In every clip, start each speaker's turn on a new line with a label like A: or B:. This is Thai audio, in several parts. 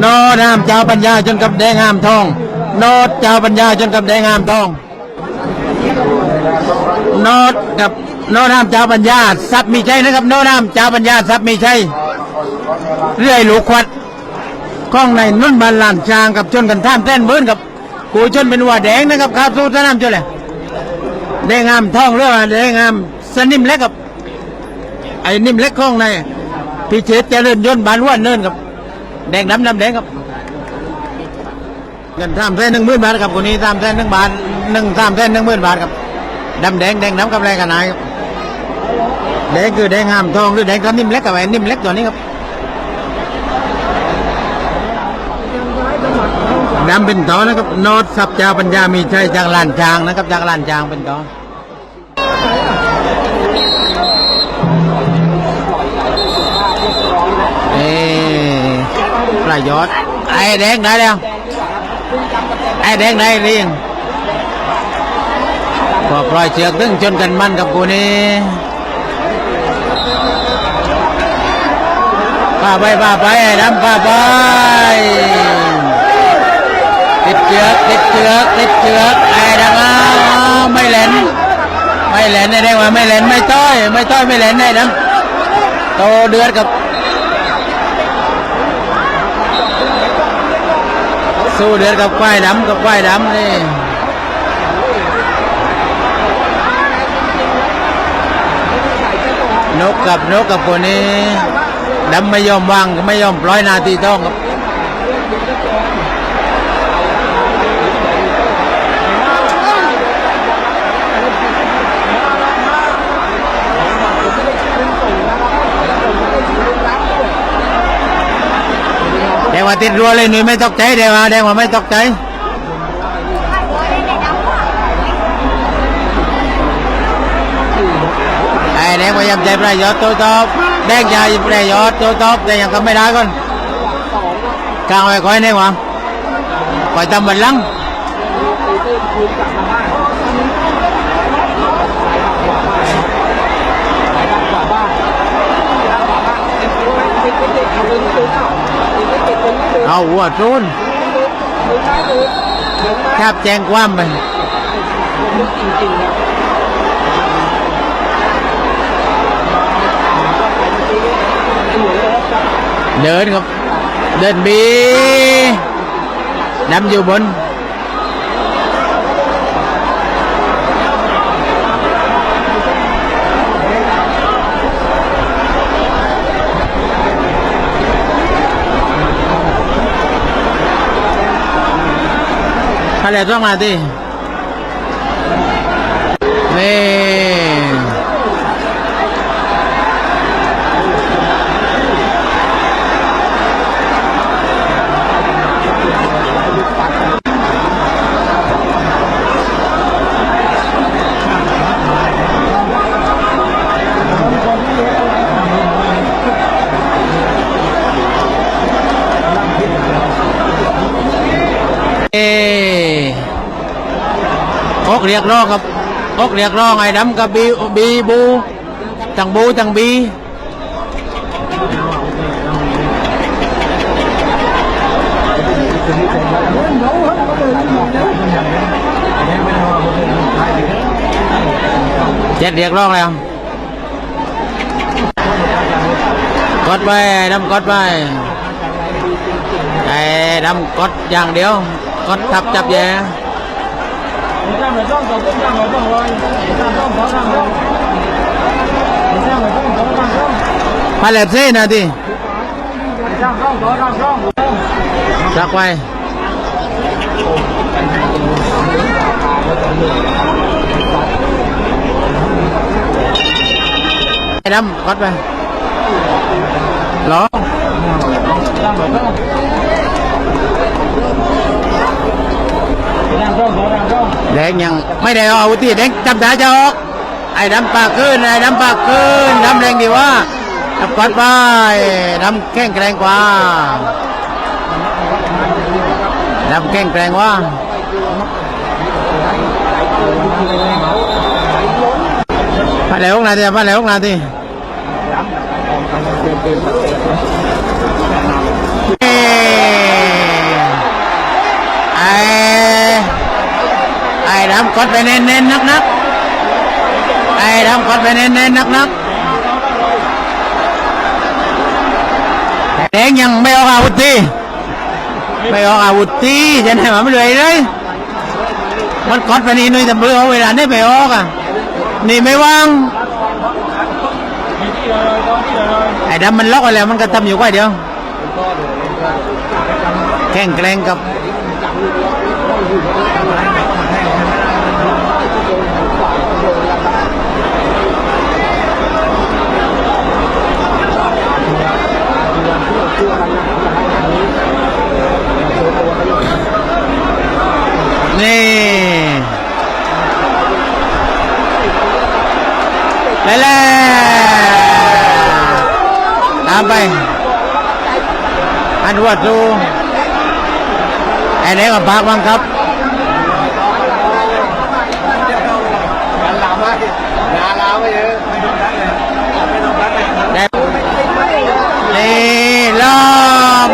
A: โนดห้ามเจ้าปัญญาจนกับแดงห้ามทองโนดเจ้าปัญญาจนกับแดงห้ามทองโนดกับโนดห้ามเจ้าปัญญาทรัพย์มีใชัยนะครับโนดห้ามเจ้าปัญญาทรัพย์มีใชัยเรื่อยหลูกควัดข้องในนุ่นบานลานจางกับชนกันท่ามแต้นเบิ้นกับกูชนเป็นว่าแดงนะครับครับสู้สนามเจ้าเลยแดงห้ามทองเรื่องแดงห้ามสนิมเล็กกับไอ้นิ่มเล็กข้องในพิเศษเจริญยนต์บานว่านเนินกับ แดงดำดำแดงครับ เงินสามแสนหนึ่งหมื่นบาทครับคนนี้สามแสนหนึ่งบาทหนึ่งสามแสนหนึ่งหมื่นบาทครับดำแดงแดงดำกับแรงกันไหนครับแดงคือแดงห้ามทองหรือแดงกับนิ่มเล็กกับไอ้นิ่มเล็กตัวนี้ครับดำเป็นต่อนะครับโนดสับจาปัญญามีชัยจากลานจางนะครับจากลานจางเป็นต่อเอ ปลายยอดไอ้แดงได้แล้วไอ้แดงได้เรียงพอปล่อยเชือกตึงชนกันมันกับกูนี่ป้าไปป้าไปไอ้ดำป้าไปติดเชือกติดเชือกติดเชือกไอ้ดำอ้าวไม่เล่นไม่เล่นไอ้แดงว่าไม่เล่นไม่ต้อย ไม่ต้อยไม่เล่นไอ้ดำโตเดือดกับ สู้เดือดกับควายดำกับควายดำนี่นกกับนกกับคนนี้ดำไม่ยอมวางไม่ยอมปล่อยนาทีต้องครับ ว่าติดรัวเลยหนุ่ยไม่ตกใจแดงว่าแดงว่าไม่ตกใจไอ้แดงพยายามใจประโยชน์ตัวท็อปแดงใจประโยชน์ตัวท็อปแต่ยังทำไม่ได้ก่อนกลางไว้คอยแดงวะคอยทำบันลังก์าหัวรุนแทบแจ้งความไปเดินครับ เดินบีนำอยู่บน อะไรต้องมาดินี่เออกเรียกร้องครับอกเรียกร้องไอ้ดำกับบีบีบูจังบูจังบีเจ็ดเรียกร้องแล้วกดไปดำกดไปไอ้ดำกดอย่างเดียวกดทับจับแย่
B: 你站稳正走，不站稳正走，你站正走站正，你
A: 站稳正走站正。Hay là
B: thế nè đi. Ra quay. Đâm, bắt về. Đó.
A: แดงยังไม่ได้เอาอาวุธที่แดงจำได้จะออก ไอ้ดำปากขึ้นไอ้ดำปากขึ้นดำแรงดีว่าดำกดไปดำแข็งแกร่งกว่าดำแข็งแกร่งว่าพาแล้วนาทีพาแล้วนาที ดำกดไปเน้นๆนักๆไอ้ดำกดไปเน้นๆนักๆแดงยังไม่ออกอาวุธทีไม่ออกอาวุธทีจะไหนมาไม่เลยเลยมันกดไปนี่หนุ่ยแต่เบื่อเวลาได้ไปออกอะนี่ไม่ว่างไอ้ดำมันล็อกไว้แล้วมันก็ทำอยู่ไว้เดียวแข่งแกล้งกับ นี่ แล้วตามไป อันวัดดูไอ้เล็กกับปากบังครับได้นี่ล้อม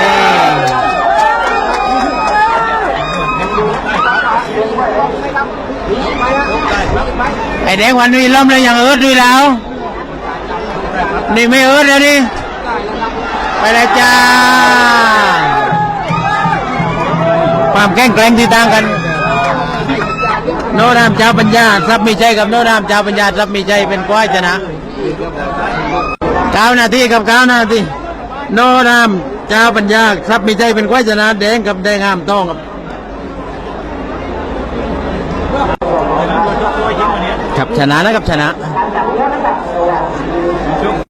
A: นี่ ไอ้เด็กวันนี้ล้มเลยอย่างเอิร์ดด้วยแล้ว นี่ไม่เอิร์ดแล้วนี่ไปเลยจ้า ความแกล้งแกล้งที่ต่างกัน โนรามเจ้าปัญญาทรัพย์มีใจกับโนรามเจ้าปัญญาทรัพย์มีใจเป็นก้อยชนะเก้านาทีกับเก้านาทีโนรามเจ้าปัญญาทรัพย์มีใจเป็นก้อยชนะแดงกับแดงห้ามต้องครับ ครับชนะนะครับชนะ